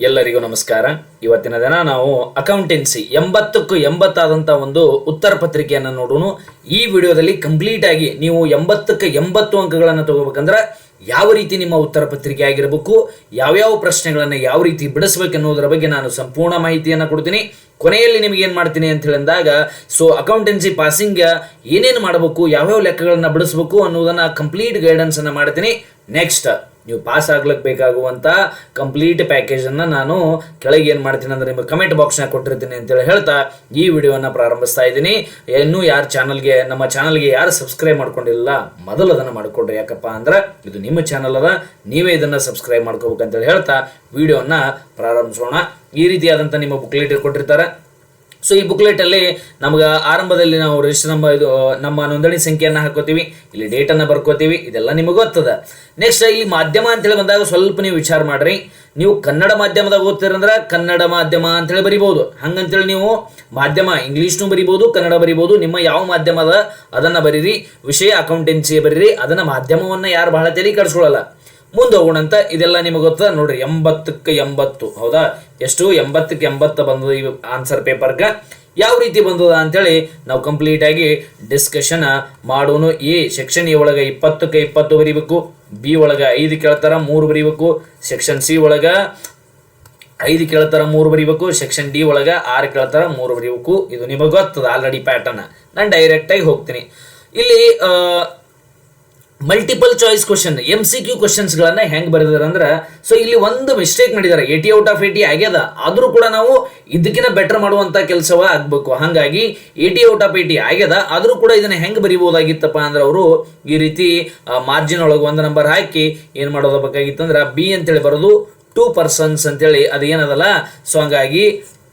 ಎಲ್ಲರಿಗೂ ನಮಸ್ಕಾರ. ಇವತ್ತಿನ ದಿನ ನಾವು ಅಕೌಂಟೆನ್ಸಿ ಎಂಬತ್ತಕ್ಕೂ ಎಂಬತ್ತಾದಂಥ ಒಂದು ಉತ್ತರ ಪತ್ರಿಕೆಯನ್ನು ನೋಡೋಣ. ಈ ವಿಡಿಯೋದಲ್ಲಿ ಕಂಪ್ಲೀಟ್ ಆಗಿ ನೀವು ಎಂಬತ್ತಕ್ಕೆ ಎಂಬತ್ತು ಅಂಕಗಳನ್ನು ತಗೋಬೇಕಂದ್ರೆ ಯಾವ ರೀತಿ ನಿಮ್ಮ ಉತ್ತರ ಪತ್ರಿಕೆ ಆಗಿರಬೇಕು, ಯಾವ್ಯಾವ ಪ್ರಶ್ನೆಗಳನ್ನು ಯಾವ ರೀತಿ ಬಿಡಿಸ್ಬೇಕು ಅನ್ನೋದರ ಬಗ್ಗೆ ನಾನು ಸಂಪೂರ್ಣ ಮಾಹಿತಿಯನ್ನು ಕೊಡ್ತೀನಿ. ಕೊನೆಯಲ್ಲಿ ನಿಮಗೆ ಏನು ಮಾಡ್ತೀನಿ ಅಂತ ಹೇಳಿದಾಗ ಸೊ ಅಕೌಂಟೆನ್ಸಿ ಪಾಸಿಂಗ್ ಏನೇನು ಮಾಡಬೇಕು, ಯಾವ್ಯಾವ ಲೆಕ್ಕಗಳನ್ನು ಬಿಡಿಸ್ಬೇಕು ಅನ್ನೋದನ್ನು ಕಂಪ್ಲೀಟ್ ಗೈಡೆನ್ಸನ್ನು ಮಾಡ್ತೀನಿ. ನೆಕ್ಸ್ಟ್ ನೀವು ಪಾಸ್ ಆಗ್ಲಿಕ್ಕೆ ಬೇಕಾಗುವಂಥ ಕಂಪ್ಲೀಟ್ ಪ್ಯಾಕೇಜನ್ನು ನಾನು ಕೆಳಗೆ ಏನು ಮಾಡ್ತೀನಿ ಅಂದರೆ ನಿಮಗೆ ಕಮೆಂಟ್ ಬಾಕ್ಸ್ನಾಗ ಕೊಟ್ಟಿರ್ತೀನಿ ಅಂತೇಳಿ ಹೇಳ್ತಾ ಈ ವಿಡಿಯೋವನ್ನು ಪ್ರಾರಂಭಿಸ್ತಾ ಇದ್ದೀನಿ. ಇನ್ನೂ ಯಾರು ಚಾನಲ್ಗೆ ನಮ್ಮ ಚಾನಲ್ಗೆ ಯಾರು ಸಬ್ಸ್ಕ್ರೈಬ್ ಮಾಡ್ಕೊಂಡಿಲ್ಲ, ಮೊದಲು ಅದನ್ನು ಮಾಡಿಕೊಡ್ರಿ ಯಾಕಪ್ಪ ಅಂದ್ರೆ ಇದು ನಿಮ್ಮ ಚಾನಲ್ ಅದ, ನೀವೇ ಇದನ್ನು ಸಬ್ಸ್ಕ್ರೈಬ್ ಮಾಡ್ಕೋಬೇಕಂತೇಳಿ ಹೇಳ್ತಾ ವಿಡಿಯೋವನ್ನು ಪ್ರಾರಂಭಿಸೋಣ. ಈ ರೀತಿಯಾದಂಥ ನಿಮ್ಮ ಬುಕ್ಲೆಟ್ ಕೊಟ್ಟಿರ್ತಾರೆ. ಸೊ ಈ ಬುಕ್ಲೆಟ್ ಅಲ್ಲಿ ನಮ್ಗೆ ಆರಂಭದಲ್ಲಿ ನಾವು ರಿಜಿಸ್ಟರ್ ನಂಬರ್ ಇದು ನಮ್ಮ ನೋಂದಣಿ ಸಂಖ್ಯೆಯನ್ನು ಹಾಕೋತೀವಿ, ಇಲ್ಲಿ ಡೇಟನ್ನು ಬರ್ಕೋತೀವಿ, ಇದೆಲ್ಲ ನಿಮಗೆ ಗೊತ್ತದ. ನೆಕ್ಸ್ಟ್ ಈ ಮಾಧ್ಯಮ ಅಂತೇಳಿ ಬಂದಾಗ ಸ್ವಲ್ಪ ನೀವು ವಿಚಾರ ಮಾಡ್ರಿ. ನೀವು ಕನ್ನಡ ಮಾಧ್ಯಮದಾಗ ಓದ್ತೀರಂದ್ರೆ ಕನ್ನಡ ಮಾಧ್ಯಮ ಅಂತೇಳಿ ಬರಿಬೋದು. ಹಂಗಂತೇಳಿ ನೀವು ಮಾಧ್ಯಮ ಇಂಗ್ಲೀಷ್ನು ಬರಿಬೋದು, ಕನ್ನಡ ಬರಿಬೋದು, ನಿಮ್ಮ ಯಾವ ಮಾಧ್ಯಮ ಅದ ಅದನ್ನು ಬರೀರಿ, ವಿಷಯ ಅಕೌಂಟೆನ್ಸಿ ಬರೀರಿ, ಅದನ್ನು ಮಾಧ್ಯಮವನ್ನು ಯಾರು ಬಹಳ ತೆರಿಗೆ ಕೆಡಿಸ್ಕೊಳ್ಳಲ್ಲ ಮುಂದೆ ಹೋಗೋಣ ಅಂತ ಇದೆಲ್ಲ ನಿಮಗೆ ಗೊತ್ತದ? ನೋಡ್ರಿ, ಎಂಬತ್ತಕ್ಕೆ ಎಂಬತ್ತು. ಹೌದಾ? ಎಷ್ಟು? ಎಂಬತ್ತಕ್ಕೆ ಎಂಬತ್ತು ಬಂದದ ಈ ಆನ್ಸರ್ ಪೇಪರ್ಗೆ ಯಾವ ರೀತಿ ಬಂದದ ಅಂತೇಳಿ ನಾವು ಕಂಪ್ಲೀಟ್ ಆಗಿ ಡಿಸ್ಕಷನ್ ಮಾಡೋನು. ಎ ಸೆಕ್ಷನ್ ಎ ಒಳಗೆ ಇಪ್ಪತ್ತಕ್ಕೆ ಇಪ್ಪತ್ತು ಬರಿಬೇಕು. ಬಿ ಒಳಗೆ ಐದು ಕೇಳ್ತಾರ, ಮೂರು ಬರಿಬೇಕು. ಸೆಕ್ಷನ್ ಸಿ ಒಳಗೆ ಐದು ಕೇಳ್ತಾರ, ಮೂರು ಬರಿಬೇಕು. ಸೆಕ್ಷನ್ ಡಿ ಒಳಗೆ ಆರು ಕೇಳ್ತಾರ, ಮೂರು ಬರಿಬೇಕು. ಇದು ನಿಮಗೆ ಗೊತ್ತದ ಆಲ್ರೆಡಿ ಪ್ಯಾಟರ್ನ್ ನಾನು ಡೈರೆಕ್ಟಾಗಿ ಹೋಗ್ತೀನಿ. ಇಲ್ಲಿ multiple choice question M C Q ಕ್ವಶನ್ಸ್ಗಳನ್ನು ಹೆಂಗೆ ಬರೆದಿದ್ದಾರೆ ಅಂದ್ರೆ ಸೊ ಇಲ್ಲಿ ಒಂದು ಮಿಸ್ಟೇಕ್ ಮಾಡಿದ್ದಾರೆ. ಏಟಿ ಔಟ್ ಆಫ್ ಏಟಿ ಆಗ್ಯದ ಆದರೂ ಕೂಡ ನಾವು ಇದಕ್ಕಿಂತ ಬೆಟರ್ ಮಾಡುವಂಥ ಕೆಲಸವ ಆಗಬೇಕು. ಹಾಗಾಗಿ ಏಟಿ ಔಟ್ ಆಫ್ ಏಟಿ ಆಗ್ಯದ ಆದರೂ ಕೂಡ ಇದನ್ನ ಹೆಂಗೆ ಬರಿಬೋದಾಗಿತ್ತಪ್ಪ ಅಂದ್ರೆ ಅವರು ಈ ರೀತಿ ಮಾರ್ಜಿನ್ ಒಳಗೆ ಒಂದು ನಂಬರ್ ಹಾಕಿ ಏನು ಮಾಡೋದಬೇಕಾಗಿತ್ತು ಅಂದ್ರೆ ಬಿ ಅಂತೇಳಿ ಬರೋದು ಟೂ ಪರ್ಸನ್ಸ್ ಅಂತೇಳಿ ಅದು ಏನದಲ್ಲ? ಸೊ ಹಂಗಾಗಿ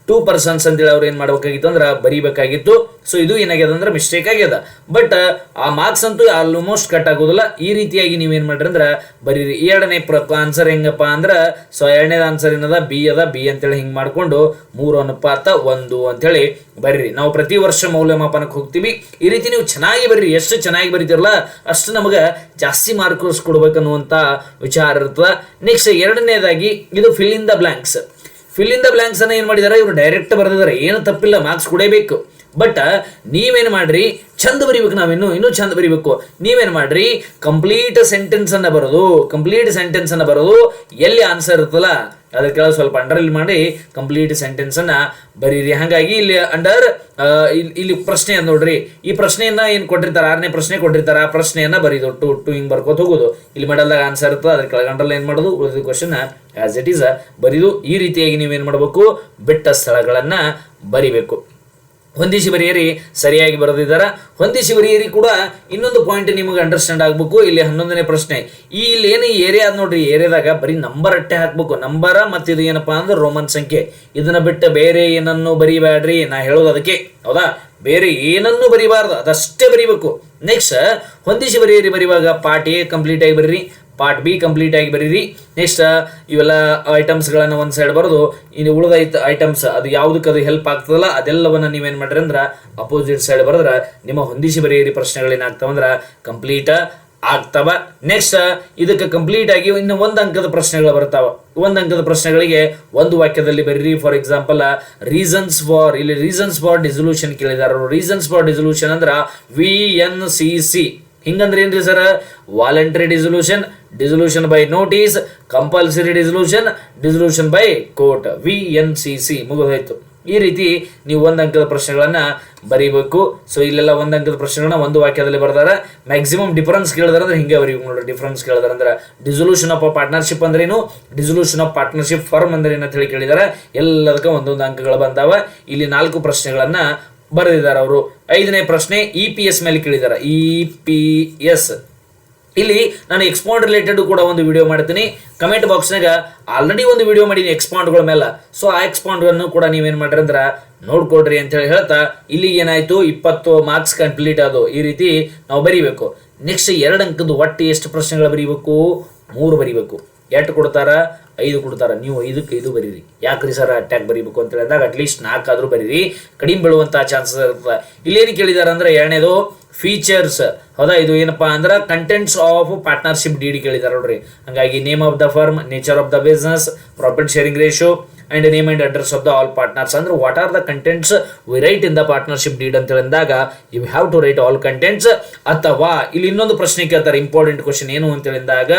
ಟೂ ಪರ್ಸನ್ಸ್ ಅಂತೇಳಿ ಅವ್ರು ಏನು ಮಾಡ್ಬೇಕಾಗಿತ್ತು ಅಂದ್ರೆ ಬರಿಬೇಕಾಗಿತ್ತು. ಸೊ ಇದು ಏನಾಗ್ಯದ ಅಂದ್ರೆ ಮಿಸ್ಟೇಕ್ ಆಗ್ಯದ. ಬಟ್ ಆ ಮಾರ್ಕ್ಸ್ ಅಂತೂ ಆಲ್ಮೋಸ್ಟ್ ಕಟ್ ಆಗೋದಿಲ್ಲ. ಈ ರೀತಿಯಾಗಿ ನೀವೇನು ಮಾಡ್ರಿ ಅಂದ್ರೆ ಬರೀರಿ. ಎರಡನೇ ಪ್ರ ಆನ್ಸರ್ ಹೆಂಗಪ್ಪ ಅಂದ್ರೆ ಸೊ ಎರಡನೇದು ಆನ್ಸರ್ ಏನದ? ಬಿ ಅದ. ಬಿ ಅಂತೇಳಿ ಹಿಂಗೆ ಮಾಡ್ಕೊಂಡು ಮೂರು ಅನುಪಾತ ಒಂದು ಅಂತೇಳಿ ಬರ್ರಿ. ನಾವು ಪ್ರತಿ ವರ್ಷ ಮೌಲ್ಯಮಾಪನಕ್ಕೆ ಹೋಗ್ತೀವಿ. ಈ ರೀತಿ ನೀವು ಚೆನ್ನಾಗಿ ಬರೀರಿ. ಎಷ್ಟು ಚೆನ್ನಾಗಿ ಬರೀತಿರಲ್ಲ, ಅಷ್ಟು ನಮಗೆ ಜಾಸ್ತಿ ಮಾರ್ಕ್ಸ್ ಕೊಡ್ಬೇಕನ್ನುವಂಥ ವಿಚಾರ ಇರ್ತದೆ. ನೆಕ್ಸ್ಟ್ ಎರಡನೇದಾಗಿ ಇದು fill in the blanks fill in the blanks ಅನ್ನ ಏನು ಮಾಡಿದಾರೆ? ಇವರು ಡೈರೆಕ್ಟ್ ಬರೆದಿದ್ದಾರೆ ಏನು ತಪ್ಪಿಲ್ಲ ಮಾರ್ಕ್ಸ್ ಕೊಡೇಬೇಕು. ಬಟ್ ನೀವೇನು ಮಾಡ್ರಿ? ಚಂದ ಬರಿಬೇಕು ನಾವಿನ್ನು ಇನ್ನೂ ಚಂದ ಬರಿಬೇಕು. ನೀವೇನು ಮಾಡ್ರಿ? ಕಂಪ್ಲೀಟ್ ಸೆಂಟೆನ್ಸ್ ಅನ್ನ ಬರೋದು ಕಂಪ್ಲೀಟ್ ಸೆಂಟೆನ್ಸ್ ಅನ್ನ ಬರೋದು, ಎಲ್ಲಿ ಆನ್ಸರ್ ಇರ್ತಲ್ಲ ಅದಕ್ಕೆ ಸ್ವಲ್ಪ ಅಂಡರ್ ಮಾಡಿ ಕಂಪ್ಲೀಟ್ ಸೆಂಟೆನ್ಸ್ ಅನ್ನ ಬರೀರಿ. ಹಾಗಾಗಿ ಇಲ್ಲಿ ಅಂಡರ್ ಇಲ್ಲಿ ಪ್ರಶ್ನೆ ನೋಡ್ರಿ. ಈ ಪ್ರಶ್ನೆಯನ್ನ ಏನು ಕೊಟ್ಟಿರ್ತಾರೆ? ಆರನೇ ಪ್ರಶ್ನೆ ಕೊಟ್ಟಿರ್ತಾರೆ. ಆ ಪ್ರಶ್ನೆಯನ್ನ ಬರೀದು. ಟು ಟು ಹಿಂಗ್ ಬರ್ಕೋತ ಹೋಗೋದು. ಇಲ್ಲಿ ಮಾಡಲ್ದಾಗ ಆನ್ಸರ್ ಇರ್ತದೆ. ಅದ್ರ ಕೆಳಗೆ ಏನು ಮಾಡೋದು? ಉಳಿದ ಕ್ವಶನ್ ಆಸ್ ಇಟ್ ಈಸ್ ಬರೀದು. ಈ ರೀತಿಯಾಗಿ ನೀವೇನ್ ಮಾಡಬೇಕು? ಬಿಟ್ಟ ಸ್ಥಳಗಳನ್ನು ಬರಿಬೇಕು. ಹೊಂದಿಸಿ ಬರೆಯಿರಿ ಸರಿಯಾಗಿ ಬರೆದಿದ್ದಾರೆ? ಹೊಂದಿಸಿ ಬರೆಯಿರಿ ಕೂಡ ಇನ್ನೊಂದು ಪಾಯಿಂಟ್ ನಿಮಗೆ ಅಂಡರ್ಸ್ಟ್ಯಾಂಡ್ ಆಗಬೇಕು. ಇಲ್ಲಿ ಹನ್ನೊಂದನೇ ಪ್ರಶ್ನೆ. ಈ ಇಲ್ಲಿ ಏನು ಏರಿಯಾ ಅದ ನೋಡ್ರಿ ಏರಿಯಾದಾಗ ಬರೀ ನಂಬರ್ ಅಟ್ಟೆ ಹಾಕ್ಬೇಕು. ನಂಬರ ಮತ್ತು ಇದು ಏನಪ್ಪಾ ಅಂದ್ರೆ ರೋಮನ್ ಸಂಖ್ಯೆ. ಇದನ್ನ ಬಿಟ್ಟು ಬೇರೆ ಏನನ್ನು ಬರಿಬೇಡ್ರಿ ನಾ ಹೇಳೋದು ಅದಕ್ಕೆ. ಹೌದಾ? ಬೇರೆ ಏನನ್ನು ಬರಿಬಾರ್ದು. ಅದಷ್ಟೇ ಬರಿಬೇಕು. ನೆಕ್ಸ್ಟ್ ಹೊಂದಿಸಿ ಬರೆಯಿರಿ ಬರೆಯುವಾಗ ಪಾರ್ಟ್ ಕಂಪ್ಲೀಟ್ ಆಗಿ ಬರೀರಿ. ಪಾರ್ಟ್ ಬಿ ಕಂಪ್ಲೀಟ್ ಆಗಿ ಬರೀರಿ. ನೆಕ್ಸ್ಟ್ ಇವೆಲ್ಲ ಐಟಮ್ಸ್ಗಳನ್ನು ಒಂದು ಸೈಡ್ ಬರೆದು, ಇನ್ನು ಉಳಿದ ಐಟಮ್ಸ್ ಅದು ಯಾವುದಕ್ಕೆ ಅದು ಹೆಲ್ಪ್ ಆಗ್ತದಲ್ಲ, ಅದೆಲ್ಲವನ್ನ ನೀವೇನು ಮಾಡ್ರಿ ಅಂದ್ರೆ ಅಪೋಸಿಟ್ ಸೈಡ್ ಬರೆದ್ರೆ, ನಿಮ್ಮ ಹೊಂದಿಸಿ ಬರೆಯಿರಿ ಪ್ರಶ್ನೆಗಳೇನಾಗ್ತಾವಂದ್ರೆ ಕಂಪ್ಲೀಟ್ ಆಗ್ತಾವ. ನೆಕ್ಸ್ಟ್ ಇದಕ್ಕೆ ಕಂಪ್ಲೀಟ್ ಆಗಿ ಇನ್ನು ಒಂದು ಅಂಕದ ಪ್ರಶ್ನೆಗಳು ಬರ್ತಾವ. ಒಂದು ಅಂಕದ ಪ್ರಶ್ನೆಗಳಿಗೆ ಒಂದು ವಾಕ್ಯದಲ್ಲಿ ಬರೀರಿ. ಫಾರ್ ಎಕ್ಸಾಂಪಲ್ ರೀಸನ್ಸ್ ಫಾರ್ ಇಲ್ಲಿ ರೀಸನ್ಸ್ ಫಾರ್ ಡಿಸೊಲ್ಯೂಷನ್ ಕೇಳಿದಾರ ರೀಸನ್ಸ್ ಫಾರ್ ಡಿಸೊಲ್ಯೂಷನ್ ಅಂದ್ರೆ ವಿ ಎನ್ ಸಿ ಸಿ ಹಿಂಗಂದ್ರೆ ಏನ್ರಿ sir voluntary dissolution dissolution by notice compulsory dissolution dissolution by court V N C C ಮುಗಿದೋಯ್ತು. ಈ ರೀತಿ ನೀವು ಒಂದು ಅಂಕದ ಪ್ರಶ್ನೆಗಳನ್ನು ಬರೀಬೇಕು. ಸೊ ಇಲ್ಲೆಲ್ಲ ಒಂದು ಅಂಕದ ಪ್ರಶ್ನೆಗಳನ್ನ ಒಂದು ವಾಕ್ಯದಲ್ಲಿ ಬರ್ತಾರೆ ಮ್ಯಾಕ್ಸಿಮಮ್ ಡಿಫರೆನ್ಸ್ ಕೇಳಿದಾರೆ ಅಂದ್ರೆ ಹಿಂಗೆ ಅವ್ರಿಗೆ ನೋಡ್ರಿ. ಡಿಫರೆನ್ಸ್ ಕೇಳಿದಾರೆ ಅಂದ್ರೆ ಡಿಸೊಲ್ಯೂಷನ್ ಆಫ್ ಪಾರ್ಟ್ನರ್ಶಿಪ್ ಅಂದ್ರೇನು? ಡಿಸೊಲ್ಯೂಷನ್ ಆಫ್ ಪಾರ್ಟ್ನರ್ಶಿಪ್ ಫರ್ಮ್ ಅಂದ್ರೆ ಅಂತ ಹೇಳಿ ಕೇಳಿದಾರೆ. ಎಲ್ಲದಕ್ಕೆ ಒಂದೊಂದು ಅಂಕಗಳು ಬಂದಾವ. ಇಲ್ಲಿ ನಾಲ್ಕು ಪ್ರಶ್ನೆಗಳನ್ನು ಬರೆದಿದ್ದಾರೆ ಅವರು. ಐದನೇ ಪ್ರಶ್ನೆ ಇ ಪಿ ಎಸ್ ಮೇಲೆ ಕೇಳಿದ್ದಾರೆ ಇ ಪಿ ಎಸ್ ಇಲ್ಲಿ ನಾನು ಎಕ್ಸ್ಪಾಂಡ್ ರಿಲೇಟೆಡ್ ಕೂಡ ಒಂದು ವಿಡಿಯೋ ಮಾಡ್ತೀನಿ. ಕಮೆಂಟ್ ಬಾಕ್ಸ್ನಾಗ ಆಲ್ರೆಡಿ ಒಂದು ವಿಡಿಯೋ ಮಾಡೀನಿ ಎಕ್ಸ್ಪಾಂಡ್ಗಳ ಮೇಲೆ ಸೊ ಆ ಎಕ್ಸ್ಪಾಂಡ್ಗಳನ್ನು ಕೂಡ ನೀವೇನು ಮಾಡ್ರಿ ಅಂದ್ರೆ ನೋಡ್ಕೊಡ್ರಿ ಅಂತ ಹೇಳಿ ಹೇಳ್ತಾ, ಇಲ್ಲಿ ಏನಾಯಿತು, ಇಪ್ಪತ್ತು ಮಾರ್ಕ್ಸ್ ಕಂಪ್ಲೀಟ್ ಅದು ಈ ರೀತಿ ನಾವು ಬರಿಬೇಕು. ನೆಕ್ಸ್ಟ್ ಎರಡು ಅಂಕದ್ದು ಒಟ್ಟು ಎಷ್ಟು ಪ್ರಶ್ನೆಗಳು ಬರೀಬೇಕು? ಮೂರು ಬರಿಬೇಕು. ಎಷ್ಟು ಕೊಡ್ತಾರ? ಐದು ಕೊಡ್ತಾರ. ನೀವು ಐದಕ್ಕೆ ಐದು ಬರೀರಿ. ಯಾಕ್ರಿ ಸರ್ ಅಟ್ಯಾಕ್ ಬರೀಬೇಕು ಅಂತ ಹೇಳಿದಾಗ ಅಟ್ಲೀಸ್ಟ್ ನಾಲ್ಕಾದರೂ ಬರೀರಿ. ಕಡಿಮೆ ಬೀಳುವಂಥ ಚಾನ್ಸಸ್ ಇರ್ತದೆ. ಇಲ್ಲೇನು ಕೇಳಿದಾರೆ ಅಂದರೆ ಎರಡನೇದು ಫೀಚರ್ಸ್ ಹೌದಾ, ಇದು ಏನಪ್ಪ ಅಂದ್ರೆ ಕಂಟೆಂಟ್ಸ್ ಆಫ್ ಪಾರ್ಟ್ನರ್ಶಿಪ್ ಡಿ ಡಿ ಕೇಳಿದಾರೆ ನೋಡ್ರಿ. ಹಂಗಾಗಿ name of the firm nature of the business profit sharing ratio and name and address of the all partners ಅಂದ್ರೆ what are the contents we write in the partnership deed ಅಂತ ಹೇಳಿದಾಗ you have to write all contents ಅಥವಾ ಇಲ್ಲಿ ಇನ್ನೊಂದು ಪ್ರಶ್ನೆ ಕೇಳ್ತಾರೆ important question ಏನು ಅಂತ ಹೇಳಿದಾಗ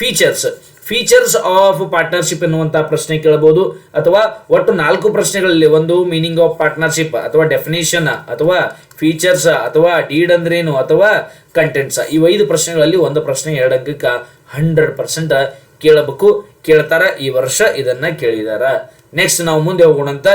ಫೀಚರ್ಸ್ ಫೀಚರ್ಸ್ ಆಫ್ ಪಾರ್ಟ್ನರ್ಶಿಪ್ ಎನ್ನುವಂಥ ಪ್ರಶ್ನೆ ಕೇಳಬಹುದು ಅಥವಾ ಒಟ್ಟು ನಾಲ್ಕು ಪ್ರಶ್ನೆಗಳಲ್ಲಿ ಒಂದು ಮೀನಿಂಗ್ ಆಫ್ ಪಾರ್ಟ್ನರ್ಶಿಪ್ ಅಥವಾ ಡೆಫಿನೇಷನ್ ಅಥವಾ ಫೀಚರ್ಸ್ ಅಥವಾ ಡೀಡ್ ಅಂದ್ರೇನು, ಅಥವಾ ಕಂಟೆಂಟ್ಸ್ ಈ ಐದು ಪ್ರಶ್ನೆಗಳಲ್ಲಿ ಒಂದು ಪ್ರಶ್ನೆ ಎರಡು ಅಂಕಕ್ಕೆ ಹಂಡ್ರೆಡ್ ಪರ್ಸೆಂಟ್ ಕೇಳಬೇಕು. ಕೇಳ್ತಾರ ಈ ವರ್ಷ ಇದನ್ನ ಕೇಳಿದಾರ. ನೆಕ್ಸ್ಟ್ ನಾವು ಮುಂದೆ ಹೋಗೋಣಂತ.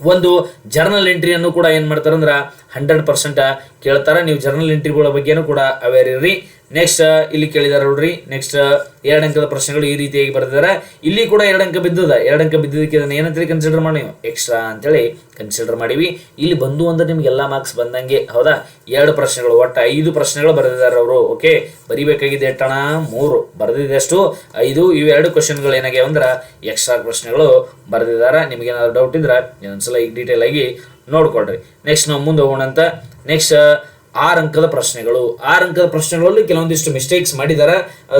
ಒಂದು ಜರ್ನಲ್ ಎಂಟ್ರಿಯನ್ನು ಕೂಡ ಏನು ಮಾಡ್ತಾರೆ ಅಂದ್ರೆ ಹಂಡ್ರೆಡ್ ಪರ್ಸೆಂಟ್ ಕೇಳ್ತಾರೆ. ನೀವು ಜರ್ನಲ್ ಎಂಟ್ರಿಗಳ ಬಗ್ಗೆನೂ ಕೂಡ ಅವೇರ್ ಇರ್ರಿ. ನೆಕ್ಸ್ಟ್ ಇಲ್ಲಿ ಕೇಳಿದಾರೆ ನೋಡ್ರಿ. ನೆಕ್ಸ್ಟ್ ಎರಡು ಅಂಕದ ಪ್ರಶ್ನೆಗಳು ಈ ರೀತಿಯಾಗಿ ಬರ್ತಿದ್ದಾರೆ ಇಲ್ಲಿ ಕೂಡ ಎರಡು ಅಂಕ ಬಿದ್ದದ. ಎರಡು ಅಂಕ ಬಿದ್ದಿದ್ದಕ್ಕೆ ಏನಂತ ಏನಂತೇಳಿ ಕನ್ಸಿಡರ್ ಮಾಡಿ ಎಕ್ಸ್ಟ್ರಾ ಅಂತೇಳಿ ಕನ್ಸಿಡರ್ ಮಾಡಿವಿ. ಇಲ್ಲಿ ಬಂದು ಅಂದ್ರೆ ನಿಮ್ಗೆ ಎಲ್ಲ ಮಾರ್ಕ್ಸ್ ಬಂದಂಗೆ, ಹೌದಾ? ಎರಡು ಪ್ರಶ್ನೆಗಳು, ಒಟ್ಟು ಐದು ಪ್ರಶ್ನೆಗಳು ಬರೆದಿದ್ದಾರೆ ಅವರು. ಓಕೆ ಬರಿಬೇಕಾಗಿದೆ ಎಟ್ಟಣ? ಮೂರು. ಬರೆದಿದ್ದಷ್ಟು ಐದು. ಇವು ಎರಡು ಕ್ವಶನ್ಗಳು ಏನಾಗ್ಯಾವ ಅಂದ್ರೆ ಎಕ್ಸ್ಟ್ರಾ ಪ್ರಶ್ನೆಗಳು ಬರೆದಿದ್ದಾರೆ. ನಿಮ್ಗೆ ಏನಾದ್ರು ಡೌಟ್ ಇದ್ರೆ ಇನ್ನೊಂದ್ಸಲ ಈಗ ಡೀಟೇಲ್ ಆಗಿ ನೋಡ್ಕೊಳ್ರಿ. ನೆಕ್ಸ್ಟ್ ನಾವು ಮುಂದೆ ಹೋಗೋಣಂತ. ನೆಕ್ಸ್ಟ್ ಆರು ಅಂಕದ ಪ್ರಶ್ನೆಗಳು ಆರು ಅಂಕದ ಪ್ರಶ್ನೆಗಳಲ್ಲಿ ಕೆಲವೊಂದಿಷ್ಟು ಮಿಸ್ಟೇಕ್ಸ್ ಮಾಡಿದಾರೆ.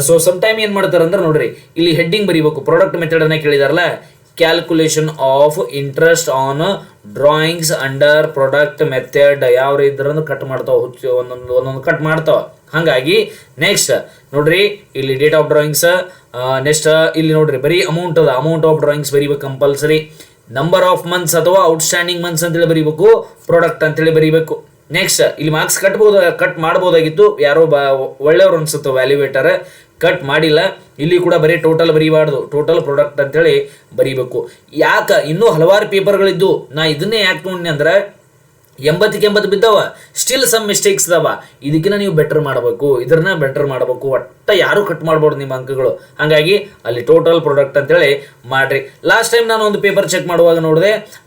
ಸೊ ಸಮ್ ಟೈಮ್ ಏನು ಮಾಡ್ತಾರೆ ಅಂದ್ರೆ ನೋಡ್ರಿ, ಇಲ್ಲಿ ಹೆಡ್ಡಿಂಗ್ ಬರೀಬೇಕು. ಪ್ರಾಡಕ್ಟ್ ಮೆಥಡ್ ಅನ್ನ ಕೇಳಿದಾರಲ್ಲ? Calculation of interest on drawings under product method ಯಾವ ಇದ್ರೂ ಕಟ್ ಮಾಡ್ತಾವ, ಹುಚ್ಚು, ಒಂದೊಂದು ಒಂದೊಂದು ಕಟ್ ಮಾಡ್ತಾವ. ಹಾಗಾಗಿ ನೆಕ್ಸ್ಟ್ ನೋಡ್ರಿ, ಇಲ್ಲಿ ಡೇಟ್ ಆಫ್ ಡ್ರಾಯಿಂಗ್ಸ್ ನೆಕ್ಸ್ಟ್ ಇಲ್ಲಿ ನೋಡ್ರಿ, ಬರೀ ಅಮೌಂಟ್ ಅದ. ಅಮೌಂಟ್ ಆಫ್ ಡ್ರಾಯಿಂಗ್ಸ್ ಬರೀಬೇಕು ಕಂಪಲ್ಸರಿ ನಂಬರ್ ಆಫ್ ಮಂತ್ಸ್ ಅಥವಾ ಔಟ್ಸ್ಟ್ಯಾಂಡಿಂಗ್ ಮಂತ್ಸ್ ಅಂತೇಳಿ ಬರೀಬೇಕು. ಪ್ರಾಡಕ್ಟ್ ಅಂತೇಳಿ ಬರೀಬೇಕು. ನೆಕ್ಸ್ಟ್ ಇಲ್ಲಿ ಮಾರ್ಕ್ಸ್ ಕಟ್ಬೋದು ಕಟ್ ಮಾಡ್ಬೋದಾಗಿತ್ತು. ಯಾರೋ ಬಾ, ಒಳ್ಳೆಯವ್ರು ಅನ್ಸುತ್ತೆ ವ್ಯಾಲ್ಯೂವೇಟರ್ ಕಟ್ ಮಾಡಿಲ್ಲ. ಇಲ್ಲಿ ಕೂಡ ಬರೀ ಟೋಟಲ್ ಬರೀಬಾರ್ದು. ಟೋಟಲ್ ಪ್ರಾಡಕ್ಟ್ ಅಂತೇಳಿ ಬರೀಬೇಕು. ಯಾಕೆ? ಇನ್ನೂ ಹಲವಾರು ಪೇಪರ್ಗಳಿದ್ದು ನಾ ಇದನ್ನೇ ಯಾಕೆ ತೊಗೊಂಡೆ ಅಂದ್ರೆ ಎಂಬತ್ತಕ್ಕೆ ಎಂಬತ್ತು ಬಿದ್ದವ. ಸ್ಟಿಲ್ ಸಮ್ ಮಿಸ್ಟೇಕ್ಸ್ ಅದಾವ. ಇದಕ್ಕಿಂತ ನೀವು ಬೆಟರ್ ಮಾಡಬೇಕು. ಇದನ್ನ ಬೆಟರ್ ಮಾಡಬೇಕು. ಒಟ್ಟ ಯಾರು ಕಟ್ ಮಾಡ್ಬೋದು ನಿಮ್ಮ ಅಂಕಗಳು. ಹಾಗಾಗಿ ಅಲ್ಲಿ ಟೋಟಲ್ ಪ್ರಾಡಕ್ಟ್ ಅಂತೇಳಿ ಮಾಡ್ರಿ. ಲಾಸ್ಟ್ ಟೈಮ್ ನಾನು ಒಂದು ಪೇಪರ್ ಚೆಕ್ ಮಾಡುವಾಗ ನೋಡಿದೆ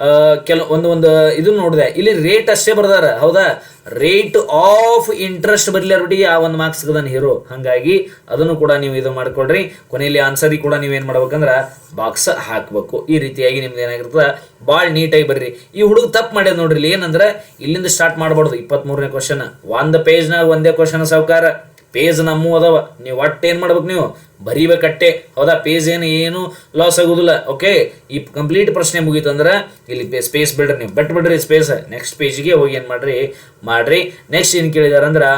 ಕೆಲ ಒಂದು ಒಂದು ಇದು ನೋಡಿದೆ. ಇಲ್ಲಿ ರೇಟ್ ಅಷ್ಟೇ ಬರ್ದಾರ. ಹೌದಾ? ರೇಟ್ ಆಫ್ ಇಂಟ್ರೆಸ್ಟ್ ಬರಲಿರ್ಬಿಟ್ಟು ಆ ಒಂದು ಮಾರ್ಕ್ಸ್ ನಾನು ಹೀರೋ ಹಾಗಾಗಿ ಅದನ್ನು ಕೂಡ ನೀವು ಇದು ಮಾಡ್ಕೊಳ್ರಿ. ಕೊನೆಯಲ್ಲಿ ಆನ್ಸರ್ ಕೂಡ ನೀವೇನು ಮಾಡ್ಬೇಕಂದ್ರೆ ಬಾಕ್ಸ್ ಹಾಕಬೇಕು. ಈ ರೀತಿಯಾಗಿ ನಿಮ್ದು ಏನಾಗಿರ್ತದೆ? ಭಾಳ ನೀಟಾಗಿ ಬರ್ರಿ. ಈ ಹುಡುಗ ತಪ್ಪು ಮಾಡ್ಯದ ನೋಡ್ರಿ ಏನಂದ್ರೆ, ಇಲ್ಲಿಂದ ಸ್ಟಾರ್ಟ್ ಮಾಡಬಾರ್ದು. ಇಪ್ಪತ್ತ್ಮೂರನೇ ಕ್ವಶನ್ ಒಂದು ಪೇಜ್ನಾಗ ಒಂದೇ ಕ್ವಶನ್ ಸಾವುಕಾರ. ಪೇಜ್ ನಮ್ಮೂ ಅದಾವ. ನೀವು ಒಟ್ಟು ಏನು ಮಾಡ್ಬೇಕು ನೀವು? ಬರೀಬೇಕಟ್ಟೆ ಹೌದಾ? ಪೇಜ್ ಏನು ಏನು ಲಾಸ್ ಆಗೋದಿಲ್ಲ. ಓಕೆ ಈ ಕಂಪ್ಲೀಟ್ ಪ್ರಶ್ನೆ ಮುಗೀತಂದ್ರೆ ಇಲ್ಲಿ ಸ್ಪೇಸ್ ಬಿಡ್ರಿ ನೀವು ಬೆಟ್ ಬಿಡ್ರಿ ಸ್ಪೇಸ್ ನೆಕ್ಸ್ಟ್ ಪೇಜ್ಗೆ ಹೋಗಿ ಏನು ಮಾಡ್ರಿ? ಮಾಡ್ರಿ. ನೆಕ್ಸ್ಟ್ ಏನು ಕೇಳಿದಾರೆ ಅಂದ್ರೆ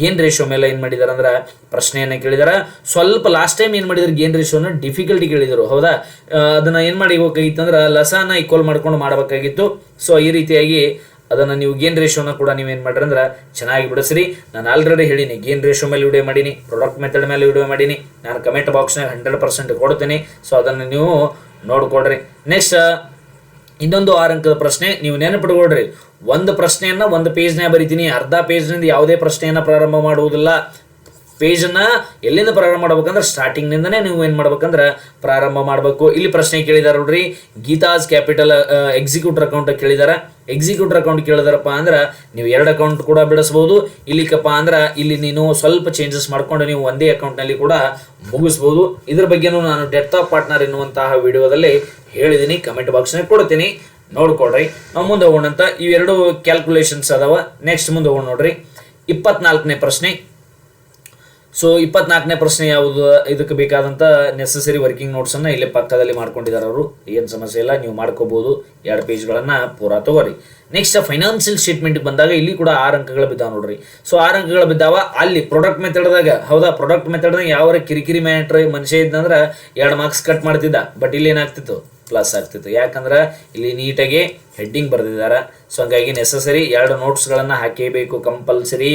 ಗೇನ್ ರೇಷೋ ಮೇಲೆ ಏನು ಮಾಡಿದಾರೆ ಅಂದ್ರೆ ಪ್ರಶ್ನೆಯನ್ನು ಕೇಳಿದಾರೆ. ಸ್ವಲ್ಪ ಲಾಸ್ಟ್ ಟೈಮ್ ಏನು ಮಾಡಿದ್ರು ಗೇನ್ ರೇಷೋನ ಡಿಫಿಕಲ್ಟಿ ಕೇಳಿದರು. ಹೌದಾ? ಅದನ್ನು ಏನು ಮಾಡಬೇಕಾಗಿತ್ತು ಅಂದ್ರೆ ಲಸಾನ ಈಕ್ವಲ್ ಮಾಡ್ಕೊಂಡು ಮಾಡಬೇಕಾಗಿತ್ತು. ಸೊ ಈ ರೀತಿಯಾಗಿ ಅದನ್ನು ನೀವು ಗೇನ್ ರೇಷೋನ ಕೂಡ ನೀವೇನು ಮಾಡ್ರಿ ಅಂದ್ರೆ ಚೆನ್ನಾಗಿ ಬಿಡಿಸ್ರಿ. ನಾನು ಆಲ್ರೆಡಿ ಹೇಳೀನಿ ಗೇನ್ ರೇಷೋ ಮೇಲೆ ವಿಡಿಯೋ ಮಾಡೀನಿ ಪ್ರಾಡಕ್ಟ್ ಮೆಥಡ್ ಮೇಲೆ ವಿಡಿಯೋ ಮಾಡೀನಿ. ನಾನು ಕಮೆಂಟ್ ಬಾಕ್ಸ್ನಾಗ ಹಂಡ್ರೆಡ್ ಪರ್ಸೆಂಟ್ ಕೊಡ್ತೀನಿ. ಸೊ ಅದನ್ನು ನೀವು ನೋಡ್ಕೊಡ್ರಿ. ನೆಕ್ಸ್ಟ್ ಇನ್ನೊಂದು ಆರು ಅಂಕದ ಪ್ರಶ್ನೆ, ನೀವು ನೆನಪಿಟ್ಕೊಳ್ರಿ. ಒಂದು ಪ್ರಶ್ನೆಯನ್ನು ಒಂದು ಪೇಜ್ನಾಗ ಬರಿತೀನಿ, ಅರ್ಧ ಪೇಜ್ನಿಂದ ಯಾವುದೇ ಪ್ರಶ್ನೆಯನ್ನು ಪ್ರಾರಂಭ ಮಾಡುವುದಿಲ್ಲ. ಪೇಜನ್ನ ಎಲ್ಲಿಂದ ಪ್ರಾರಂಭ ಮಾಡ್ಬೇಕಂದ್ರೆ ಸ್ಟಾರ್ಟಿಂಗ್ನಿಂದನೇ ನೀವು ಏನು ಮಾಡ್ಬೇಕಂದ್ರೆ ಪ್ರಾರಂಭ ಮಾಡಬೇಕು. ಇಲ್ಲಿ ಪ್ರಶ್ನೆ ಕೇಳಿದಾರೆ ನೋಡ್ರಿ. ಗೀತಾಸ್ ಕ್ಯಾಪಿಟಲ್ ಎಕ್ಸಿಕ್ಯೂಟರ್ ಅಕೌಂಟ್ ಕೇಳಿದಾರೆ. ಎಕ್ಸಿಕ್ಯೂಟರ್ ಅಕೌಂಟ್ ಕೇಳಿದಾರಪ್ಪ ಅಂದ್ರೆ ನೀವು ಎರಡು ಅಕೌಂಟ್ ಕೂಡ ಬಿಡಿಸ್ಬೋದು. ಇಲ್ಲಿಕಪ್ಪ ಅಂದ್ರೆ ಇಲ್ಲಿ ನೀನು ಸ್ವಲ್ಪ ಚೇಂಜಸ್ ಮಾಡ್ಕೊಂಡು ನೀವು ಒಂದೇ ಅಕೌಂಟ್ನಲ್ಲಿ ಕೂಡ ಮುಗಿಸ್ಬೋದು. ಇದ್ರ ಬಗ್ಗೆನೂ ನಾನು ಡೆತ್ ಆಫ್ ಪಾರ್ಟ್ನರ್ ಎನ್ನುವಂತಹ ವಿಡಿಯೋದಲ್ಲಿ ಹೇಳಿದ್ದೀನಿ ಕಮೆಂಟ್ ಬಾಕ್ಸ್ನಾಗ ಕೊಡ್ತೀನಿ. ನೋಡ್ಕೊಡ್ರಿ ನಾವು ಮುಂದೆ ಹೋಗೋಣಂತ. ಇವೆರಡು ಕ್ಯಾಲ್ಕುಲೇಷನ್ಸ್ ಅದಾವ. ನೆಕ್ಸ್ಟ್ ಮುಂದೆ ಹೋಗೋಣ ನೋಡ್ರಿ. ಇಪ್ಪತ್ನಾಲ್ಕನೇ ಪ್ರಶ್ನೆ. ಸೊ ಇಪ್ಪತ್ನಾಲ್ಕನೇ ಪ್ರಶ್ನೆ ಯಾವುದು? ಇದಕ್ಕೆ ಬೇಕಾದಂಥ ನೆಸಸರಿ ವರ್ಕಿಂಗ್ ನೋಟ್ಸನ್ನು ಇಲ್ಲಿ ಪಕ್ಕದಲ್ಲಿ ಮಾಡ್ಕೊಂಡಿದ್ದಾರೆ ಅವರು. ಏನು ಸಮಸ್ಯೆ ಇಲ್ಲ, ನೀವು ಮಾಡ್ಕೋಬೋದು. ಎರಡು ಪೇಜ್ಗಳನ್ನು ಪೂರಾ ತಗೋರಿ. ನೆಕ್ಸ್ಟ್ ಫೈನಾನ್ಷಿಯಲ್ ಸ್ಟೇಟ್ಮೆಂಟ್ ಬಂದಾಗ ಇಲ್ಲಿ ಕೂಡ ಆರು ಅಂಕಗಳು ಬಿದ್ದಾವೆ ನೋಡ್ರಿ. ಸೊ ಆರು ಅಂಕಗಳು ಬಿದ್ದಾವ. ಅಲ್ಲಿ ಪ್ರೊಡಕ್ಟ್ ಮೆಥಡ್ದಾಗ ಹೌದಾ? ಪ್ರೊಡಕ್ಟ್ ಮೆಥಡ್ದಾಗ ಯಾವ ಕಿರಿಕಿರಿ ಮ್ಯಾಟ್ರ್ ಮನುಷ್ಯ ಇದ್ದಂದ್ರೆ ಎರಡು ಮಾರ್ಕ್ಸ್ ಕಟ್ ಮಾಡ್ತಿದ್ದ. ಬಟ್ ಇಲ್ಲಿ ಏನಾಗ್ತಿತ್ತು? ಪ್ಲಸ್ ಆಗ್ತಿತ್ತು. ಯಾಕಂದ್ರೆ ಇಲ್ಲಿ ನೀಟಾಗಿ ಹೆಡ್ಡಿಂಗ್ ಬರೆದಿದ್ದಾರೆ. ಸೊ ಹಂಗಾಗಿ ನೆಸಸರಿ ಎರಡು ನೋಟ್ಸ್ಗಳನ್ನು ಹಾಕೇಬೇಕು ಕಂಪಲ್ಸರಿ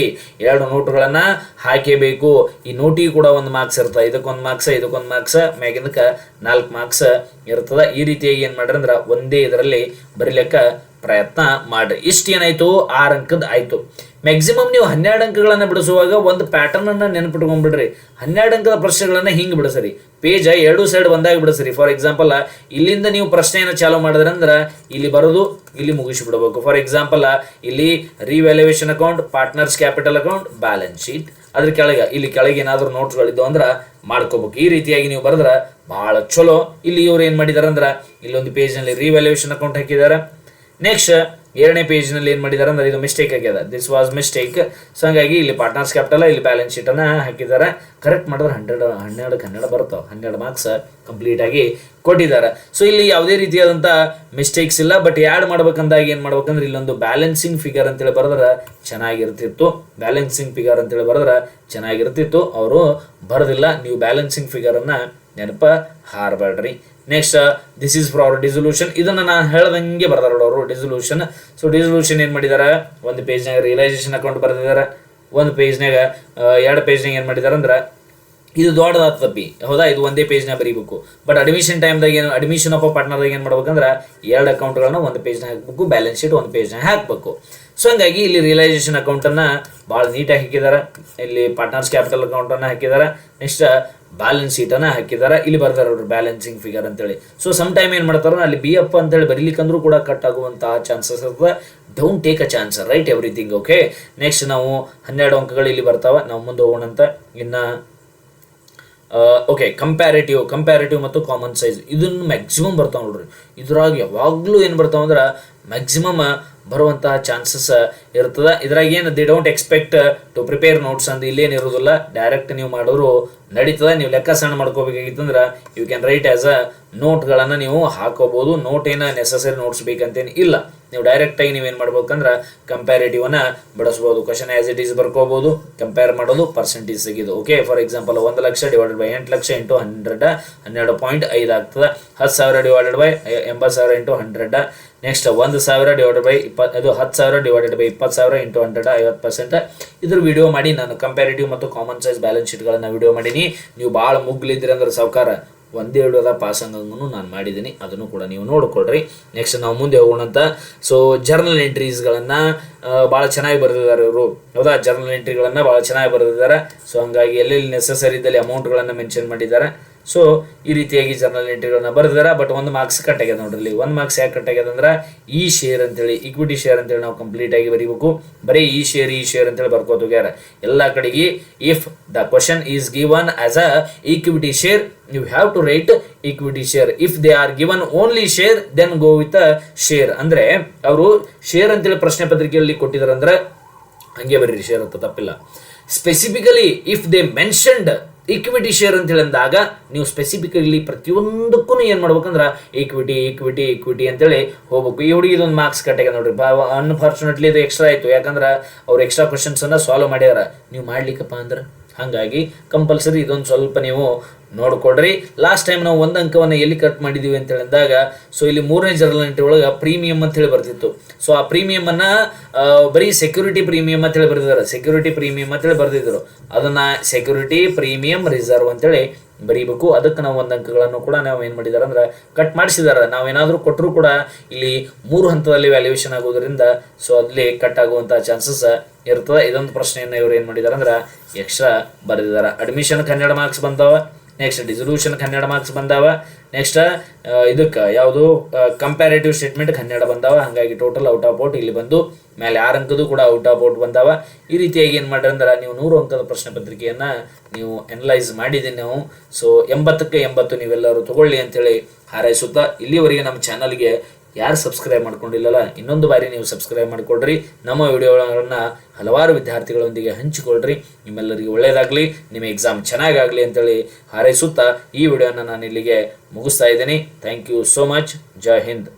ಎರಡು ನೋಟ್ಗಳನ್ನು ಹಾಕೇಬೇಕು. ಈ ನೋಟಿಗೆ ಕೂಡ ಒಂದು ಮಾರ್ಕ್ಸ್ ಇರ್ತದೆ ಇದಕ್ಕೊಂದು ಮಾರ್ಕ್ಸ್ ಇದಕ್ಕೊಂದು ಮಾರ್ಕ್ಸ್ ಮ್ಯಾಗಿಂದಕ್ಕೆ ನಾಲ್ಕು ಮಾರ್ಕ್ಸ್ ಇರ್ತದೆ. ಈ ರೀತಿಯಾಗಿ ಏನು ಮಾಡ್ರಿ ಅಂದ್ರೆ ಒಂದೇ ಇದರಲ್ಲಿ ಬರೀಲಿಕ್ಕೆ ಪ್ರಯತ್ನ ಮಾಡ್ರಿ. ಇಷ್ಟು ಏನಾಯಿತು? ಆರು ಅಂಕದ ಆಯ್ತು. ಮ್ಯಾಕ್ಸಿಮಮ್ ನೀವು ಹನ್ನೆರಡು ಅಂಕಗಳನ್ನು ಬಿಡಿಸುವಾಗ ಒಂದು ಪ್ಯಾಟರ್ನ್ ಅನ್ನ ನೆನಪಿಟ್ಕೊಂಡ್ಬಿಡ್ರಿ. ಹನ್ನೆರಡು ಅಂಕದ ಪ್ರಶ್ನೆಗಳನ್ನ ಹಿಂಗೆ ಬಿಡಿಸ್ರಿ. ಪೇಜ ಎರಡು ಸೈಡ್ ಒಂದಾಗಿ ಬಿಡಿಸ್ರಿ. ಫಾರ್ ಎಕ್ಸಾಂಪಲ್ ಇಲ್ಲಿಂದ ನೀವು ಪ್ರಶ್ನೆಯನ್ನು ಚಾಲೂ ಮಾಡಿದ್ರೆ ಅಂದ್ರೆ ಇಲ್ಲಿ ಬರೋದು, ಇಲ್ಲಿ ಮುಗಿಸಿಬಿಡಬೇಕು. ಫಾರ್ ಎಕ್ಸಾಂಪಲ್ ಇಲ್ಲಿ revaluation account partners capital account balance sheet ಅದ್ರ ಕೆಳಗೆ, ಇಲ್ಲಿ ಕೆಳಗೆ ಏನಾದರೂ ನೋಟ್ಸ್ಗಳಿದ್ದು ಅಂದ್ರೆ ಮಾಡ್ಕೋಬೇಕು. ಈ ರೀತಿಯಾಗಿ ನೀವು ಬರೆದ್ರೆ ಬಹಳ ಚಲೋ. ಇಲ್ಲಿ ಇವ್ರು ಏನು ಮಾಡಿದಾರೆ ಅಂದ್ರೆ ಇಲ್ಲೊಂದು ಪೇಜ್ನಲ್ಲಿ ರಿವ್ಯಾಲ್ಯೂಯೇಷನ್ ಅಕೌಂಟ್ ಹಾಕಿದ್ದಾರೆ ನೆಕ್ಸ್ಟ್ ಎರಡನೇ ಪೇಜ್ನಲ್ಲಿ ಏನು ಮಾಡಿದ್ದಾರೆ ಅಂದ್ರೆ ಇದು ಮಿಸ್ಟೇಕ್ ಆಗ್ಯದ ದಿಸ್ ವಾಸ್ ಮಿಸ್ಟೇಕ್ ಸೊ ಹಂಗಾಗಿ ಇಲ್ಲಿ ಪಾರ್ಟ್ನರ್ಸ್ ಕ್ಯಾಪಿಟಲ್ ಇಲ್ಲಿ ಬ್ಯಾಲೆನ್ಸ್ ಶೀಟನ್ನು ಹಾಕಿದ್ದಾರೆ. ಕರೆಕ್ಟ್ ಮಾಡಿದ್ರೆ ಹಂಡ್ರೆಡ್ ಹನ್ನೆರಡು ಹನ್ನೆರಡು ಬರ್ತಾವೆ ಹನ್ನೆರಡು ಮಾರ್ಕ್ಸ್ ಕಂಪ್ಲೀಟ್ ಆಗಿ ಕೊಟ್ಟಿದ್ದಾರೆ. ಸೊ ಇಲ್ಲಿ ಯಾವುದೇ ರೀತಿಯಾದಂಥ ಮಿಸ್ಟೇಕ್ಸ್ ಇಲ್ಲ. ಬಟ್ ಆ್ಯಡ್ ಮಾಡ್ಬೇಕಂದಾಗ ಏನು ಮಾಡ್ಬೇಕಂದ್ರೆ ಇಲ್ಲೊಂದು ಬ್ಯಾಲೆನ್ಸಿಂಗ್ ಫಿಗರ್ ಅಂತೇಳಿ ಬರೆದ್ರೆ ಚೆನ್ನಾಗಿರ್ತಿತ್ತು. ಬ್ಯಾಲೆನ್ಸಿಂಗ್ ಫಿಗರ್ ಅಂತೇಳಿ ಬರೆದ್ರೆ ಚೆನ್ನಾಗಿರ್ತಿತ್ತು. ಅವರು ಬರೋದಿಲ್ಲ. ನೀವು ಬ್ಯಾಲೆನ್ಸಿಂಗ್ ಫಿಗರನ್ನು ನೆನಪ ಹಾರಬೇಡ್ರಿ next this is for dissolution ಇದನ್ನು ನಾನು ಹೇಳ್ದಂಗೆ ಬರ್ದಾರ ಅವರು ಡಿಸೊಲ್ಯೂಷನ್ ಸೊ ಡಿಸೊಲ್ಯೂಷನ್ ಏನು ಮಾಡಿದ್ದಾರೆ ಒಂದು ಪೇಜ್ನಾಗ ರಿಯಲೈಸೇಷನ್ ಅಕೌಂಟ್ ಬರೆದಿದ್ದಾರೆ ಒಂದು ಪೇಜ್ನಾಗ ಎರಡು ಪೇಜ್ನಾಗ ಏನು ಮಾಡಿದ್ದಾರೆ ಅಂದ್ರೆ, ಇದು ದೊಡ್ಡದಾದ ತಪ್ಪಿ ಹೌದಾ? ಇದು ಒಂದೇ ಪೇಜ್ನಾಗ ಬರೀಬೇಕು. ಬಟ್ ಅಡ್ಮಿಷನ್ ಟೈಮ್ದಾಗ ಏನು ಅಡ್ಮಿಷನ್ ಆಫ್ ಪಾರ್ಟ್ನರ್ದಾಗ ಏನು ಮಾಡ್ಬೇಕಂದ್ರೆ ಎರಡು ಅಕೌಂಟ್ಗಳನ್ನ ಒಂದು ಪೇಜ್ನಾಗ ಹಾಕಬೇಕು ಬ್ಯಾಲೆನ್ಸ್ ಶೀಟ್ ಒಂದು ಪೇಜ್ನಾಗ ಹಾಕಬೇಕು. ಸೊ ಹಂಗಾಗಿ ಇಲ್ಲಿ ರಿಯಲೈಸೇಷನ್ ಅಕೌಂಟನ್ನು ಭಾಳ ನೀಟಾಗಿ ಹಾಕಿದ್ದಾರೆ ಇಲ್ಲಿ ಪಾರ್ಟ್ನರ್ಸ್ ಕ್ಯಾಪಿಟಲ್ ಅಕೌಂಟನ್ನು ಹಾಕಿದ್ದಾರೆ ನೆಕ್ಸ್ಟ್ ಬ್ಯಾಲೆನ್ಸ್ ಶೀಟನ್ನು ಹಾಕಿದ್ದಾರೆ ಇಲ್ಲಿ ಬರ್ತಾರೆ ಅವರು ಬ್ಯಾಲೆನ್ಸಿಂಗ್ ಫಿಗರ್ ಅಂತೇಳಿ. ಸೊ ಸಮ್ ಟೈಮ್ ಏನು ಮಾಡ್ತಾರೋ ಅಲ್ಲಿ ಬಿ ಅಪ್ ಅಂತೇಳಿ ಬರೀಲಿಕ್ಕಂದ್ರೂ ಕೂಡ ಕಟ್ ಆಗುವಂತಹ ಚಾನ್ಸಸ್ ಇರ್ತದೆ. Don't take a chance write everything okay next ನಾವು ಹನ್ನೆರಡು ಅಂಕಗಳು ಇಲ್ಲಿ ಬರ್ತಾವೆ. ನಾವು ಮುಂದೆ ಹೋಗೋಣಂತ ಇನ್ನು ಓಕೆ ಕಂಪ್ಯಾರಿಟಿವ್ ಕಂಪ್ಯಾರಿಟಿವ್ ಮತ್ತು ಕಾಮನ್ ಸೈಜ್ ಇದನ್ನು ಮ್ಯಾಕ್ಸಿಮಮ್ ಬರ್ತಾವೆ ನೋಡ್ರಿ. ಇದ್ರಾಗ ಯಾವಾಗಲೂ ಏನು ಬರ್ತಾವೆ ಅಂದ್ರೆ ಮ್ಯಾಕ್ಸಿಮಮ್ ಬರುವಂತಹ ಚಾನ್ಸಸ್ ಇರ್ತದೆ. ಇದ್ರಾಗ ಏನು the don't expect to prepare notes ಅಂದ್ ಇಲ್ಲೇನು ಇರೋದಿಲ್ಲ. ಡೈರೆಕ್ಟ್ ನೀವು ಮಾಡೋರು ನಡೀತದೆ. ನೀವು ಲೆಕ್ಕ ಸಣ್ಣ ಮಾಡ್ಕೋಬೇಕಾಗಿತ್ತಂದ್ರೆ you can write as a ನೋಟ್ಗಳನ್ನು ನೀವು ಹಾಕೋಬೋದು. ನೋಟ್ ಏನು ನೆಸಸರಿ ನೋಟ್ಸ್ ಬೇಕಂತೇನು ಇಲ್ಲ. ನೀವು ಡೈರೆಕ್ಟಾಗಿ ನೀವೇನು ಮಾಡ್ಬೇಕಂದ್ರೆ ಕಂಪ್ಯಾರಿಟಿವನ್ನ ಬಳಸ್ಬೋದು ಕ್ವಶನ್ ಆ್ಯಸ್ ಇಟ್ ಈಸ್ ಬರ್ಕೋಬೋದು. ಕಂಪೇರ್ ಮಾಡೋದು ಪರ್ಸೆಂಟೇಜ್ ಸಿಗಿದು. ಓಕೆ ಫಾರ್ ಎಕ್ಸಾಂಪಲ್ ಒಂದು ಲಕ್ಷ ಡಿವೈಡೆಡ್ ಬೈ ಎಂಟು ಲಕ್ಷ ಇಂಟು ಹಂಡ್ರೆಡ್ ಹನ್ನೆರಡು ಪಾಯಿಂಟ್ ಐದು ಆಗ್ತದೆ. ಹತ್ತು ಸಾವಿರ ಡಿವೈಡೆಡ್ ಬೈ ಎಂಬತ್ತು ಸಾವಿರ ಇಂಟು ಹಂಡ್ರೆಡ್ ನೆಕ್ಸ್ಟ್ ಒಂದು ಸಾವಿರ ಡಿವೈಡೆಡ್ ಬೈ ಇಪ್ಪತ್ತು ಅದು ಹತ್ತು ಸಾವಿರ ಡಿವೈಡೆಡ್ ಬೈ ಇಪ್ಪತ್ತು ಸಾವಿರ ಇಂಟು ಹಂಡ್ರೆಡ್ ಐವತ್ತು ಪರ್ಸೆಂಟ್ ಇದ್ರ ವಿಡಿಯೋ ಮಾಡಿ, ನಾನು ಕಂಪ್ಯಾರಿಟಿವ್ ಮತ್ತು ಕಾಮನ್ ಸೈಜ್ ಬ್ಯಾಲೆನ್ಸ್ ಶೀಟ್ಗಳನ್ನು ವಿಡಿಯೋ ಮಾಡೀನಿ. ನೀವು ಭಾಳ ಮುಗ್ಲಿದ್ರಿ ಅಂದ್ರೆ ಸಾವುಕಾರ ಒಂದೇ ಪಾಸ್ ಹಂಗನ್ನು ನಾನು ಮಾಡಿದ್ದೀನಿ ಅದನ್ನು ಕೂಡ ನೀವು ನೋಡಿಕೊಡ್ರಿ ನೆಕ್ಸ್ಟ್ ನಾವು ಮುಂದೆ ಹೋಗೋಣಂತ ಸೊ ಜರ್ನಲ್ ಎಂಟ್ರೀಸ್ಗಳನ್ನು ಭಾಳ ಚೆನ್ನಾಗಿ ಬರೆದಿದ್ದಾರೆ ಇವರು. ಹೌದಾ? ಜರ್ನಲ್ ಎಂಟ್ರಿಗಳನ್ನು ಭಾಳ ಚೆನ್ನಾಗಿ ಬರೆದಿದ್ದಾರೆ. ಸೊ ಹಂಗಾಗಿ ಎಲ್ಲೆಲ್ಲಿ ನೆಸಸರಿ ಇದ್ದಲ್ಲಿ ಅಮೌಂಟ್ಗಳನ್ನು ಮೆನ್ಷನ್ ಮಾಡಿದ್ದಾರೆ. ಸೊ ಈ ರೀತಿಯಾಗಿ ಜರ್ನಲ್ ಎಂಟ್ರಿಗಳನ್ನ ಬರೆದಿದ್ದಾರೆ ಬಟ್ ಒಂದು ಮಾರ್ಕ್ಸ್ ಕಟ್ ಆಗ್ಯದ ನೋಡ್ರಿ ಒಂದು ಮಾರ್ಕ್ಸ್ ಯಾಕೆ ಕಟ್ ಆಗ್ಯದ ಅಂದ್ರೆ, ಈ ಶೇರ್ ಅಂತೇಳಿ ಇಕ್ವಿಟಿ ಶೇರ್ ಅಂತೇಳಿ ನಾವು ಕಂಪ್ಲೀಟ್ ಆಗಿ ಬರೀಬೇಕು. ಬರೀ ಈ ಶೇರ್ ಈ ಶೇರ್ ಅಂತೇಳಿ ಬರ್ಕೋತ ಹೋಗ್ಯಾರ. ಎಲ್ಲ ಕಡೆಗೆ if the question is given as a equity share you have to write equity share if they are given only share then go with share ಅಂದ್ರೆ, ಅವರು ಶೇರ್ ಅಂತೇಳಿ ಪ್ರಶ್ನೆ ಪತ್ರಿಕೆಯಲ್ಲಿ ಕೊಟ್ಟಿದ್ದಾರೆ ಅಂದ್ರೆ ಹಂಗೆ ಬರೀರಿ. ಶೇರ್ ಅಂತ ತಪ್ಪಿಲ್ಲ. Specifically if they mentioned equity share ಅಂತ ಹೇಳಿದಾಗ ನೀವು ಸ್ಪೆಸಿಫಿಕಲಿ ಪ್ರತಿಯೊಂದಕ್ಕೂ ಏನು ಮಾಡ್ಬೇಕಂದ್ರೆ ಈಕ್ವಿಟಿ ಈಕ್ವಿಟಿ ಈಕ್ವಿಟಿ ಅಂತೇಳಿ ಹೋಗ್ಬೇಕು. ಈ ಹುಡುಗಿ ಇದೊಂದು ಮಾರ್ಕ್ಸ್ ಕಟ್ಟಾಗ ನೋಡ್ರಿ. ಅನ್ಫಾರ್ಚುನೇಟ್ಲಿ ಇದು ಎಕ್ಸ್ಟ್ರಾ ಆಯಿತು. ಯಾಕಂದ್ರೆ ಅವ್ರು ಎಕ್ಸ್ಟ್ರಾ ಕ್ವಶನ್ಸನ್ನು ಸಾಲ್ವ್ ಮಾಡ್ಯಾರ ನೀವು ಮಾಡ್ಲಿಕ್ಕಪ್ಪ ಅಂದ್ರೆ? ಹಾಗಾಗಿ ಕಂಪಲ್ಸರಿ ಇದೊಂದು ಸ್ವಲ್ಪ ನೀವು ನೋಡ್ಕೊಡ್ರಿ ಲಾಸ್ಟ್ ಟೈಮ್ ನಾವು ಒಂದು ಅಂಕವನ್ನು ಎಲ್ಲಿ ಕಟ್ ಮಾಡಿದ್ದೀವಿ ಅಂತ ಹೇಳಿದಾಗ ಸೊ ಇಲ್ಲಿ ಮೂರನೇ ಜರ್ನಲ್ ಎಂಟ್ರಿ ಒಳಗೆ ಪ್ರೀಮಿಯಂ ಅಂತ ಹೇಳಿ ಬರ್ತಿತ್ತು ಸೊ ಆ ಪ್ರೀಮಿಯಮನ್ನು ಬರೀ ಸೆಕ್ಯೂರಿಟಿ ಪ್ರೀಮಿಯಂ ಅಂತ ಹೇಳಿ ಬರ್ತಿದ್ದಾರೆ ಸೆಕ್ಯೂರಿಟಿ ಪ್ರೀಮಿಯಂ ಅಂತ ಹೇಳಿ ಬರ್ತಿದ್ರು ಅದನ್ನ ಸೆಕ್ಯೂರಿಟಿ ಪ್ರೀಮಿಯಂ ರಿಸರ್ವ್ ಅಂತೇಳಿ ಬರೀಬೇಕು. ಅದಕ್ಕೆ ನಾವು ಒಂದು ಅಂಕಗಳನ್ನು ಕೂಡ ನಾವು ಏನು ಮಾಡಿದ್ದಾರೆ ಅಂದ್ರೆ ಕಟ್ ಮಾಡಿಸಿದ್ದಾರೆ ನಾವೇನಾದರೂ ಕೊಟ್ಟರೂ ಕೂಡ ಇಲ್ಲಿ ಮೂರು ಹಂತದಲ್ಲಿ ವ್ಯಾಲ್ಯೂಯೇಷನ್ ಆಗೋದ್ರಿಂದ ಸೊ ಅಲ್ಲಿ ಕಟ್ ಆಗುವಂಥ ಚಾನ್ಸಸ್ ಇರ್ತದೆ. ಇದೊಂದು ಪ್ರಶ್ನೆಯನ್ನು ಇವ್ರು ಏನು ಮಾಡಿದ್ದಾರೆ ಅಂದ್ರೆ ಎಕ್ಸ್ಟ್ರಾ ಬರೆದಿದ್ದಾರೆ. ಅಡ್ಮಿಷನ್ ಕನ್ನಡ ಮಾರ್ಕ್ಸ್ ಬಂದವ. ನೆಕ್ಸ್ಟ್ ಡಿಸೊಲ್ಯೂಷನ್ ಕನ್ನಡ ಮಾರ್ಕ್ಸ್ ಬಂದಾವ. ನೆಕ್ಸ್ಟ್ ಇದಕ್ಕೆ ಯಾವುದು ಕಂಪ್ಯಾರೇಟಿವ್ ಸ್ಟೇಟ್ಮೆಂಟ್ ಕನ್ನಡ ಬಂದಾವ. ಹಾಗಾಗಿ ಟೋಟಲ್ ಔಟ್ ಆಫ್ ಔಟ್ ಇಲ್ಲಿ ಬಂದು ಮೇಲೆ ಆರು ಅಂಕದ್ದು ಕೂಡ ಔಟ್ ಆಫ್ ಔಟ್ ಬಂದಾವ. ಈ ರೀತಿಯಾಗಿ ಏನು ಮಾಡ್ರಿ ಅಂದ್ರೆ ನೀವು ನೂರು ಅಂಕದ ಪ್ರಶ್ನೆ ಪತ್ರಿಕೆಯನ್ನು ನೀವು ಅನಲೈಸ್ ಮಾಡಿದ್ದೀನಿ ನಾವು. ಸೊ ಎಂಬತ್ತಕ್ಕೆ ಎಂಬತ್ತು ನೀವೆಲ್ಲರೂ ತಗೊಳ್ಳಿ ಅಂತೇಳಿ ಹಾರೈಸುತ್ತಾ ಇಲ್ಲಿವರೆಗೆ ನಮ್ಮ ಚಾನಲ್ಗೆ ಯಾರು ಸಬ್ಸ್ಕ್ರೈಬ್ ಮಾಡ್ಕೊಂಡಿಲ್ಲಲ್ಲ, ಇನ್ನೊಂದು ಬಾರಿ ನೀವು ಸಬ್ಸ್ಕ್ರೈಬ್ ಮಾಡಿಕೊಡ್ರಿ ನಮ್ಮ ವಿಡಿಯೋಗಳನ್ನು ಹಲವಾರು ವಿದ್ಯಾರ್ಥಿಗಳೊಂದಿಗೆ ಹಂಚಿಕೊಳ್ಳ್ರಿ ನಿಮ್ಮೆಲ್ಲರಿಗೆ ಒಳ್ಳೆಯದಾಗಲಿ ನಿಮ್ಮ ಎಕ್ಸಾಮ್ ಚೆನ್ನಾಗಾಗಲಿ ಅಂತೇಳಿ ಹಾರೈಸುತ್ತಾ ಈ ವಿಡಿಯೋನ ನಾನು ಇಲ್ಲಿಗೆ ಮುಗಿಸ್ತಾ ಇದ್ದೀನಿ. Thank you so much Jai Hind